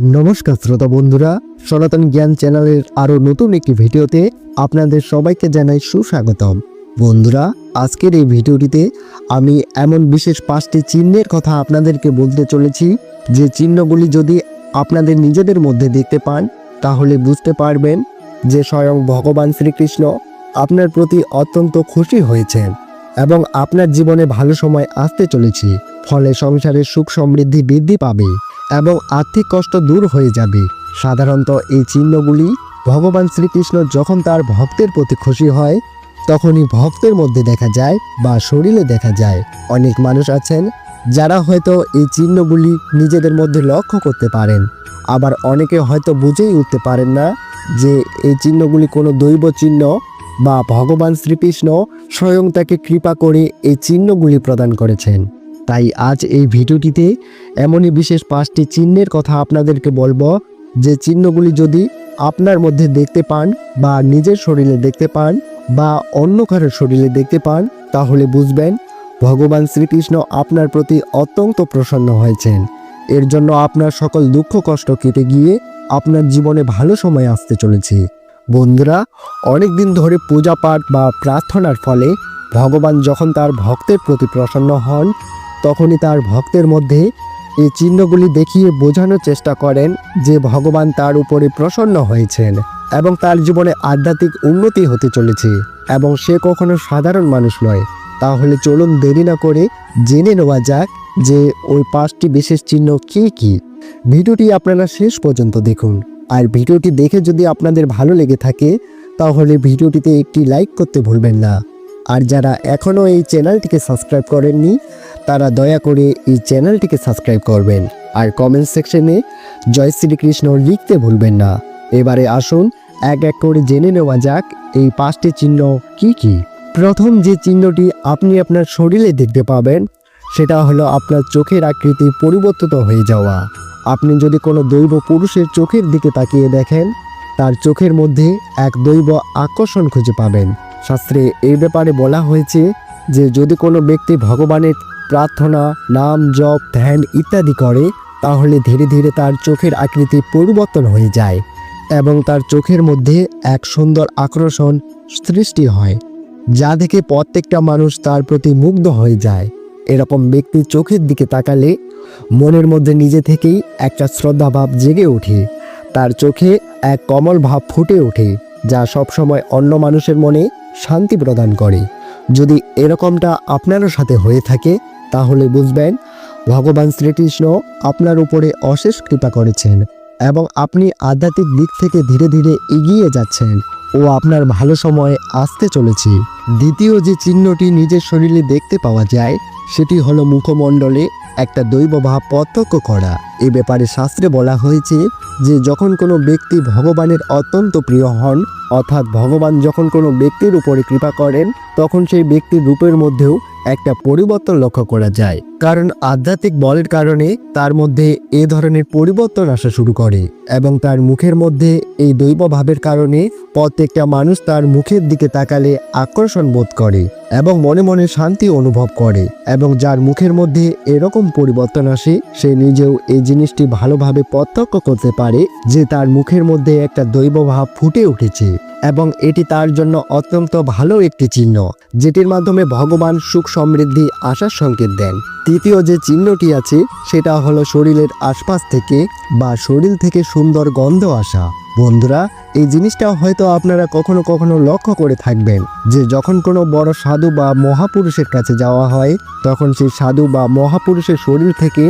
নমস্কার শ্রোতা বন্ধুরা, সনাতন জ্ঞান চ্যানেলের আরও নতুন একটি ভিডিওতে আপনাদের সবাইকে জানাই সুস্বাগতম। বন্ধুরা, আজকের এই ভিডিওটিতে আমি এমন বিশেষ পাঁচটি চিহ্নের কথা আপনাদেরকে বলতে চলেছি, যে চিহ্নগুলি যদি আপনাদের নিজেদের মধ্যে দেখতে পান, তাহলে বুঝতে পারবেন যে স্বয়ং ভগবান শ্রীকৃষ্ণ আপনার প্রতি অত্যন্ত খুশি হয়েছেন এবং আপনার জীবনে ভালো সময় আসতে চলেছে, ফলে সংসারের সুখ সমৃদ্ধি বৃদ্ধি পাবে। এবং আর্থিক কষ্ট দূর হয়ে যাবে। সাধারণত এই চিহ্নগুলি ভগবান শ্রীকৃষ্ণ যখন তার ভক্তের প্রতি খুশি হয়, তখনই ভক্তের মধ্যে দেখা যায় বা শরীরে দেখা যায়। অনেক মানুষ আছেন যারা হয়তো এই চিহ্নগুলি নিজেদের মধ্যে লক্ষ্য করতে পারেন। আবার অনেকে হয়তো বুঝেই উঠতে পারেন না যে এই চিহ্নগুলি কোনো দৈব চিহ্ন বা ভগবান শ্রীকৃষ্ণ স্বয়ং তাকে কৃপা করে এই চিহ্নগুলি প্রদান করেছেন। তাই আজ এই ভিডিওটিতে এমনই বিশেষ পাঁচটি চিহ্নের কথা আপনাদেরকে বলব। যে চিহ্নগুলি যদি আপনার মধ্যে দেখতে পান বা নিজের শরীরে দেখতে পান বা অন্য কারোর শরীরে দেখতে পান, তাহলে বুঝবেন ভগবান শ্রীকৃষ্ণ আপনার প্রতি অত্যন্ত প্রসন্ন হয়েছেন। এর জন্য আপনার সকল দুঃখ কষ্ট কেটে গিয়ে আপনার জীবনে ভালো সময় আসতে চলেছে। বন্ধুরা অনেক দিন ধরে পূজা পাঠ বা প্রার্থনার ফলে ভগবান যখন তার ভক্তের প্রতি প্রসন্ন হন তখনই তার ভক্তের মধ্যে এই চিহ্নগুলি দেখিয়ে বোঝানোর চেষ্টা করেন যে ভগবান তার উপরে প্রসন্ন হয়েছেন এবং তার জীবনে আধ্যাত্মিক উন্নতি হতে চলেছে এবং সে কখনো সাধারণ মানুষ নয়। তাহলে চলুন দেরি না করে জেনে নেওয়া যাক যে ওই পাঁচটি বিশেষ চিহ্ন কি কি। ভিডিওটি আপনারা শেষ পর্যন্ত দেখুন। আর ভিডিওটি দেখে যদি আপনাদের ভালো লেগে থাকে, তাহলে ভিডিওটিতে একটি লাইক করতে ভুলবেন না। আর যারা এখনও এই চ্যানেলটিকে সাবস্ক্রাইব করেননি তারা দয়া করে এই চ্যানেলটিকে সাবস্ক্রাইব করবেন আর কমেন্ট সেকশনে জয় শ্রীকৃষ্ণ লিখতে ভুলবেন না। এবারে আসুন এক এক করে জেনে নেওয়া যাক এই পাঁচটি চিহ্ন কি কি। প্রথম যে চিহ্নটি আপনি আপনার শরীরে দেখতে পাবেন, সেটা হলো আপনার চোখের আকৃতি পরিবর্তিত হয়ে যাওয়া। আপনি যদি কোনো দৈব পুরুষের চোখের দিকে তাকিয়ে দেখেন, তার চোখের মধ্যে এক দৈব আকর্ষণ খুঁজে পাবেন। শাস্ত্রে এই ব্যাপারে বলা হয়েছে যে যদি কোনো ব্যক্তি ভগবানের প্রার্থনা, নাম, জপ, ধ্যান ইত্যাদি করে, তাহলে ধীরে ধীরে তার চোখের আকৃতি পরিবর্তন হয়ে যায় এবং তার চোখের মধ্যে এক সুন্দর আকর্ষণ সৃষ্টি হয়, যা দেখে প্রত্যেকটা মানুষ তার প্রতি মুগ্ধ হয়ে যায়। এরকম ব্যক্তি চোখের দিকে তাকালে মনের মধ্যে নিজে থেকেই একটা শ্রদ্ধাভাব জেগে ওঠে। তার চোখে এক কমল ভাব ফুটে ওঠে, যা সবসময় অন্য মানুষের মনে শান্তি প্রদান করে। যদি এরকমটা আপনারও সাথে হয়ে থাকে তাহলে বুঝবেন, ভগবান শ্রীকৃষ্ণ আপনার উপরে অশেষ কৃপা করেছেন এবং আপনি আধ্যাত্মিক দিক থেকে ধীরে ধীরে এগিয়ে যাচ্ছেন ও আপনার ভালো সময়ে আসতে চলেছে। দ্বিতীয় যে চিহ্নটি নিজের শরীরে দেখতে পাওয়া যায়, সেটি হলো মুখমণ্ডলে একটা দৈবভাব প্রত্যক্ষ করা। এ ব্যাপারে শাস্ত্রে বলা হয়েছে যে যখন কোনো ব্যক্তি ভগবানের অত্যন্ত প্রিয় হন, অর্থাৎ ভগবান যখন কোনো ব্যক্তির উপরে কৃপা করেন, তখন সেই ব্যক্তির রূপের মধ্যেও একটা পরিবর্তন লক্ষ্য করা যায়। কারণ আধ্যাত্মিক বলের কারণে তার মধ্যে এ ধরনের পরিবর্তন আসা শুরু করে এবং তার মুখের মধ্যে এই দৈব ভাবের কারণে প্রত্যেকটা মানুষ তার মুখের দিকে তাকালে আকর্ষণ বোধ করে এবং মনে মনে শান্তি অনুভব করে এবং যার মুখের মধ্যে এরকম পরিবর্তন আসে, সে নিজেও এই জিনিসটি ভালোভাবে প্রত্যক্ষ করতে পারে যে তার মুখের মধ্যে একটা দৈব ভাব ফুটে উঠেছে এবং এটি তার জন্য অত্যন্ত ভালো একটি চিহ্ন, যেটির মাধ্যমে ভগবান সুখ সমৃদ্ধি আসার সংকেত দেন। তৃতীয় যে চিহ্নটি আছে, সেটা হলো শরীরের আশপাশ থেকে বা শরীর থেকে সুন্দর গন্ধ আসা। বন্ধুরা এই জিনিসটা হয়তো আপনারা কখনো কখনো লক্ষ্য করে থাকবেন যে যখন কোনো বড় সাধু বা মহাপুরুষের কাছে যাওয়া হয়, তখন সেই সাধু বা মহাপুরুষের শরীর থেকে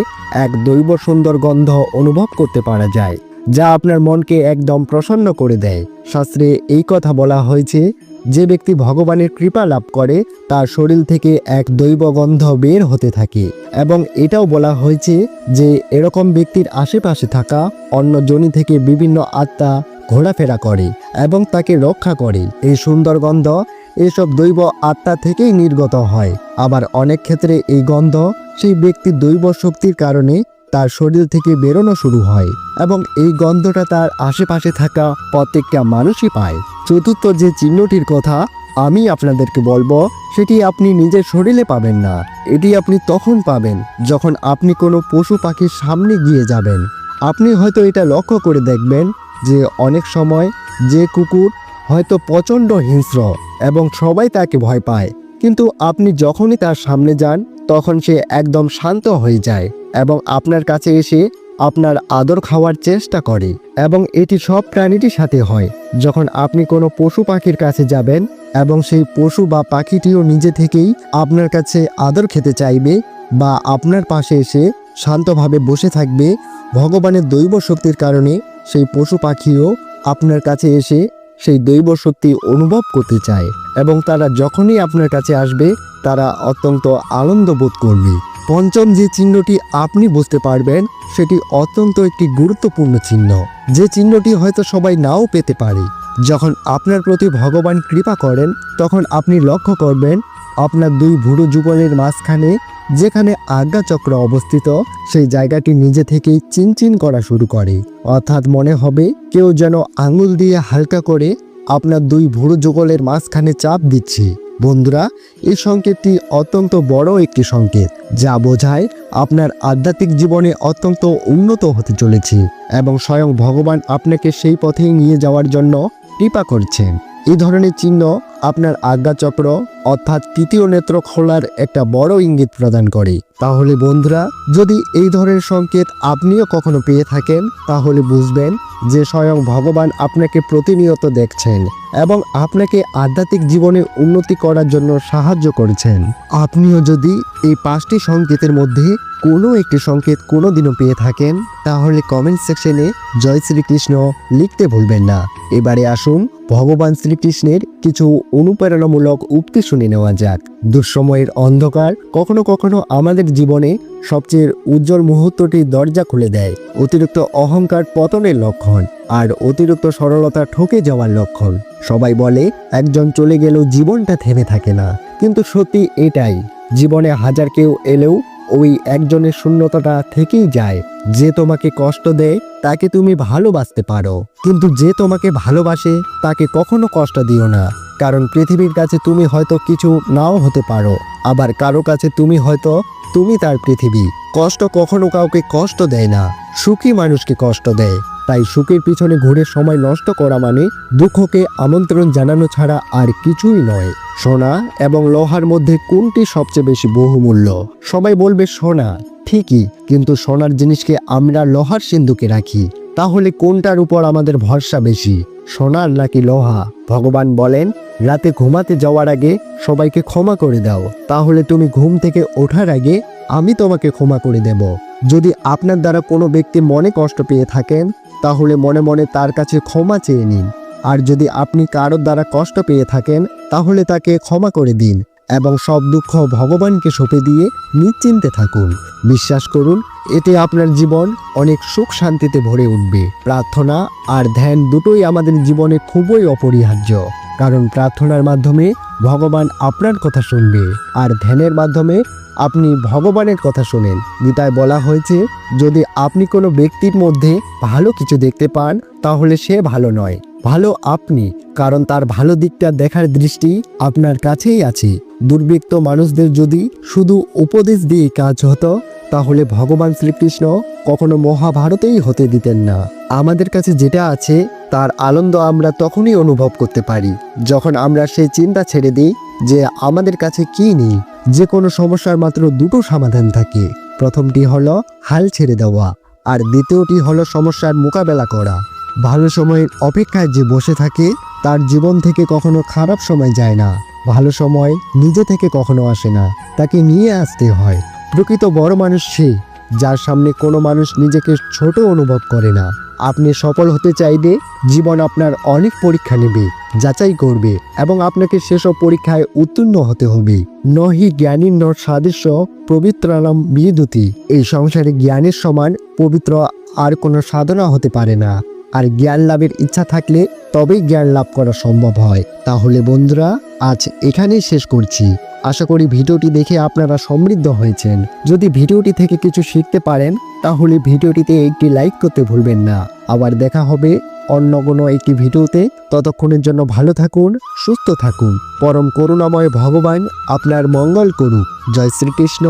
এক দৈব সুন্দর গন্ধ অনুভব করতে পারা যায়, যা আপনার মনকে একদম প্রসন্ন করে দেয়। শাস্ত্রে এই কথা বলা হয়েছে, যে ব্যক্তি ভগবানের কৃপা লাভ করে, তার শরীর থেকে এক দৈব গন্ধ বের হতে থাকে এবং এটাও বলা হয়েছে যে এরকম ব্যক্তির আশেপাশে থাকা অন্য জনি থেকে বিভিন্ন আত্মা ঘোরাফেরা করে এবং তাকে রক্ষা করে। এই সুন্দর গন্ধ এসব দৈব আত্মা থেকেই নির্গত হয়। আবার অনেক ক্ষেত্রে এই গন্ধ সেই ব্যক্তির দৈব শক্তির কারণে তার শরীর থেকে বেরোনো শুরু হয় এবং এই গন্ধটা তার আশেপাশে থাকা প্রত্যেকটা মানুষই পায়। চতুর্থ যে চিহ্নটির কথা আমি আপনাদেরকে বলব, সেটি আপনি নিজের শরীরে পাবেন না। এটি আপনি তখন পাবেন যখন আপনি কোনো পশু পাখির সামনে গিয়ে যাবেন। আপনি হয়তো এটা লক্ষ্য করে দেখবেন যে অনেক সময় যে কুকুর হয়তো প্রচণ্ড হিংস্র এবং সবাই তাকে ভয় পায়। কিন্তু আপনি যখনই তার সামনে যান, তখন সে একদম শান্ত হয়ে যায় এবং আপনার কাছে এসে আপনার আদর খাওয়ার চেষ্টা করে এবং এটি সব প্রাণীটির সাথে হয়। যখন আপনি কোনো পশু পাখির কাছে যাবেন এবং সেই পশু বা পাখিটিও নিজে থেকেই আপনার কাছে আদর খেতে চাইবে বা আপনার পাশে এসে শান্তভাবে বসে থাকবে, ভগবানের দৈব শক্তির কারণে সেই পশু পাখিও আপনার কাছে এসে সেই দৈব শক্তি অনুভব করতে চায় এবং তারা যখনই আপনার কাছে আসবে, তারা অত্যন্ত আনন্দ বোধ করবে। পঞ্চম যে চিহ্নটি আপনি বুঝতে পারবেন, সেটি অত্যন্ত একটি গুরুত্বপূর্ণ চিহ্ন। যে চিহ্নটি হয়তো সবাই নাও পেতে পারে। যখন আপনার প্রতি ভগবান কৃপা করেন, তখন আপনি লক্ষ্য করবেন আপনার দুই ভুরু যুগলের মাঝখানে, যেখানে আজ্ঞাচক্র অবস্থিত, সেই জায়গাটি নিজে থেকেই চিনচিন করা শুরু করে। অর্থাৎ মনে হবে, কেউ যেন আঙুল দিয়ে হালকা করে আপনার দুই ভুরু যুগলের মাঝখানে চাপ দিচ্ছে। বন্ধুরা, এই সংকেতটি অত্যন্ত বড় একটি সংকেত, যা বোঝায় আপনার আধ্যাত্মিক জীবনে অত্যন্ত উন্নত হতে চলেছে এবং স্বয়ং ভগবান আপনাকে সেই পথেই নিয়ে যাওয়ার জন্য কৃপা করছেন। এই ধরনের চিহ্ন আপনার আজ্ঞাচক্র অর্থাৎ তৃতীয় নেত্র খোলার একটা বড় ইঙ্গিত প্রদান করে। তাহলে বন্ধুরা, যদি এই ধরনের সংকেত আপনিও কখনো পেয়ে থাকেন, তাহলে বুঝবেন যে স্বয়ং ভগবান আপনাকে প্রতিনিয়ত দেখছেন এবং আপনাকে আধ্যাত্মিক জীবনে উন্নতি করার জন্য সাহায্য করেছেন। আপনিও যদি এই পাঁচটি সংকেতের মধ্যে কোনো একটি সংকেত কোনো দিনও পেয়ে থাকেন, তাহলে কমেন্ট সেকশনে জয় শ্রীকৃষ্ণ লিখতে ভুলবেন না। এবারে আসুন ভগবান শ্রীকৃষ্ণের কিছু অনুপ্রেরণামূলক উক্তি শুনে নেওয়া যাক। দুঃসময়ের অন্ধকার কখনো কখনো আমাদের জীবনে সবচেয়ে উজ্জ্বল মুহূর্তটি দরজা খুলে দেয়। অতিরিক্ত অহংকার পতনের লক্ষণ আর অতিরিক্ত সরলতা ঠকে যাওয়ার লক্ষণ। সবাই বলে, একজন চলে গেলেও জীবনটা থেমে থাকে না। কিন্তু সত্যি এটাই, জীবনে হাজার কেউ এলেও ওই একজনের শূন্যতাটা থেকেই যায়। যে তোমাকে কষ্ট দেয়, তাকে তুমি ভালোবাসতে পারো। কিন্তু যে তোমাকে ভালোবাসে, তাকে কখনো কষ্ট দিও না। কারণ পৃথিবীর কাছে তুমি হয়তো কিছু নাও হতে পারো, আবার কারও কাছে তুমি হয়তো তুমি তার পৃথিবী। কষ্ট কখনো কাউকে কষ্ট দেয় না, সুখী মানুষকে কষ্ট দেয়। তাই সুখের পিছনে ঘুরে সময় নষ্ট করা মানে দুঃখকে আমন্ত্রণ জানানো ছাড়া আর কিছুই নয়। সোনা এবং লোহার মধ্যে কোনটি সবচেয়ে বেশি বহুমূল্য? সবাই বলবে সোনা, ঠিকই, কিন্তু সোনার জিনিসকে আমরা লোহার সিন্ধুকে রাখি। তাহলে কোনটার উপর আমাদের ভরসা বেশি, সোনার নাকি লোহা? ভগবান বলেন, রাতে ঘুমাতে যাওয়ার আগে সবাইকে ক্ষমা করে দাও। তাহলে তুমি ঘুম থেকে ওঠার আগে আমি তোমাকে ক্ষমা করে দেব। যদি আপনার দ্বারা কোনো ব্যক্তি মনে কষ্ট পেয়ে থাকেন, তাহলে মনে মনে তার কাছে ক্ষমা চেয়ে নিন। আর যদি আপনি কারোর দ্বারা কষ্ট পেয়ে থাকেন, তাহলে তাকে ক্ষমা করে দিন এবং সব দুঃখ ভগবানকে সঁপে দিয়ে নিশ্চিন্তে থাকুন। বিশ্বাস করুন এতে আপনার জীবন অনেক সুখ শান্তিতে ভরে উঠবে। প্রার্থনা আর ধ্যান দুটোই আমাদের জীবনে খুবই অপরিহার্য। কারণ প্রার্থনার মাধ্যমে ভগবান আপনার কথা শুনবে আর ধ্যানের মাধ্যমে আপনি ভগবানের কথা শোনেন। গীতায় বলা হয়েছে, যদি আপনি কোনো ব্যক্তির মধ্যে ভালো কিছু দেখতে পান, তাহলে সে ভালো নয়। ভালো আপনি, কারণ তার ভালো দিকটা দেখার দৃষ্টি আপনার কাছেই আছে। দুর্বৃত্ত মানুষদের যদি শুধু উপদেশ দিয়ে কাজ হতো, তাহলে ভগবান শ্রীকৃষ্ণ কখনো মহাভারতেই হতে দিতেন না। আমাদের কাছে যেটা আছে, তার আনন্দ আমরা তখনই অনুভব করতে পারি, যখন আমরা সেই চিন্তা ছেড়ে দিই যে আমাদের কাছে কি নেই। যে কোনো সমস্যার মাত্র দুটো সমাধান থাকে। প্রথমটি হলো হাল ছেড়ে দেওয়া, আর দ্বিতীয়টি হলো সমস্যার মোকাবেলা করা। ভালো সময়ের অপেক্ষায় যে বসে থাকে, তার জীবন থেকে কখনো খারাপ সময় যায় না। ভালো সময় নিজে থেকে কখনো আসে না। তাকে নিয়ে আসতে হয়। প্রকৃত বড় মানুষ সে, যার সামনে কোনো মানুষ নিজেকে ছোট অনুভব করে না। আপনি সফল হতে চাইলে জীবন আপনার অনেক পরীক্ষা নেবে, যাচাই করবে এবং আপনাকে সেসব পরীক্ষায় উত্তীর্ণ হতে হবে। নহি জ্ঞানীর নর সাদৃশ্য পবিত্রানাম বিদ্যুতি এই সংসারে জ্ঞানের সমান পবিত্র আর কোনো সাধনা হতে পারে না। আর জ্ঞান লাভের ইচ্ছা থাকলে তবেই জ্ঞান লাভ করা সম্ভব হয়। তাহলে বন্ধুরা, আজ এখানেই শেষ করছি। আশা করি ভিডিওটি দেখে আপনারা সমৃদ্ধ হয়েছেন। যদি ভিডিওটি থেকে কিছু শিখতে পারেন, তাহলে ভিডিওটিতে একটি লাইক করতে ভুলবেন না। আবার দেখা হবে অন্য কোনো একটি ভিডিওতে। ততক্ষণের জন্য ভালো থাকুন, সুস্থ থাকুন। পরম করুণাময় ভগবান আপনার মঙ্গল করুক। জয় শ্রীকৃষ্ণ।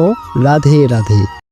রাধে রাধে।